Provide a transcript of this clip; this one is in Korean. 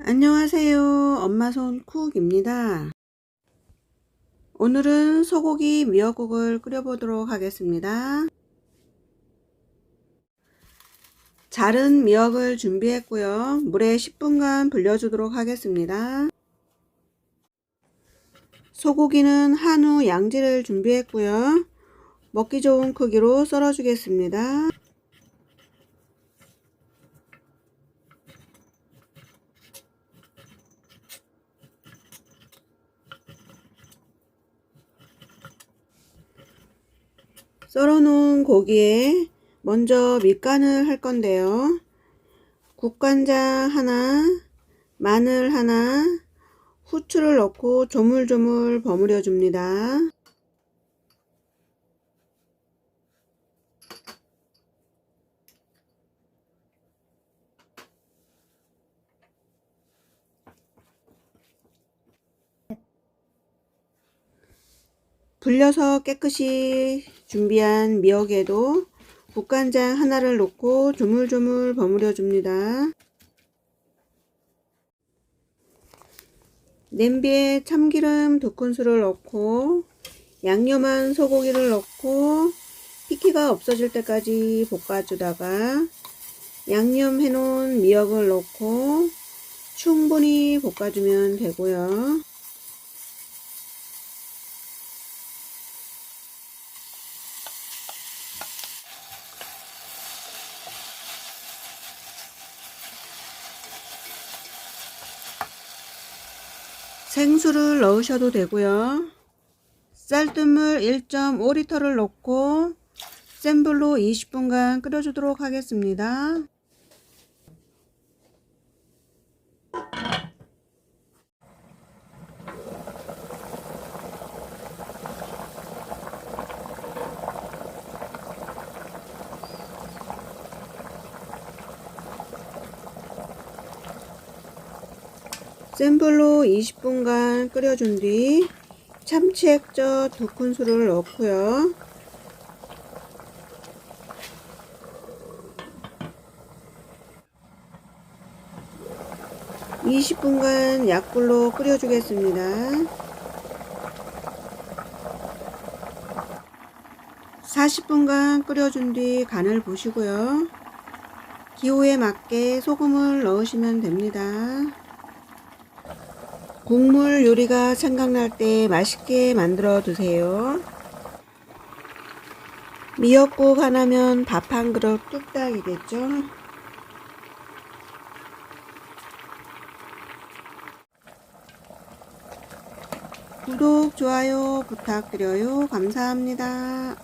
안녕하세요. 엄마손 쿡입니다. 오늘은 소고기 미역국을 끓여보도록 하겠습니다. 자른 미역을 준비했고요. 물에 10분간 불려주도록 하겠습니다. 소고기는 한우 양지를 준비했고요. 먹기 좋은 크기로 썰어주겠습니다. 썰어놓은 고기에 먼저 밑간을 할 건데요. 국간장 하나, 마늘 하나, 후추를 넣고 조물조물 버무려 줍니다. 불려서 깨끗이 준비한 미역에도 국간장 하나를 넣고 조물조물 버무려 줍니다. 냄비에 참기름 두 큰술을 넣고 양념한 소고기를 넣고 피키가 없어질 때까지 볶아주다가 양념해 놓은 미역을 넣고 충분히 볶아주면 되고요. 생수를 넣으셔도 되고요. 쌀뜨물 1.5리터를 넣고 센 불로 20분간 끓여주도록 하겠습니다. 센 불로 20분간 끓여준 뒤 참치 액젓 두 큰술을 넣고요. (20분간) 약불로 끓여주겠습니다. (40분간) 끓여준 뒤 간을 보시고요. 기호에 맞게 소금을 넣으시면 됩니다. 국물 요리가 생각날 때 맛있게 만들어 드세요. 미역국 하나면 밥 한 그릇 뚝딱이겠죠? 구독, 좋아요 부탁드려요. 감사합니다.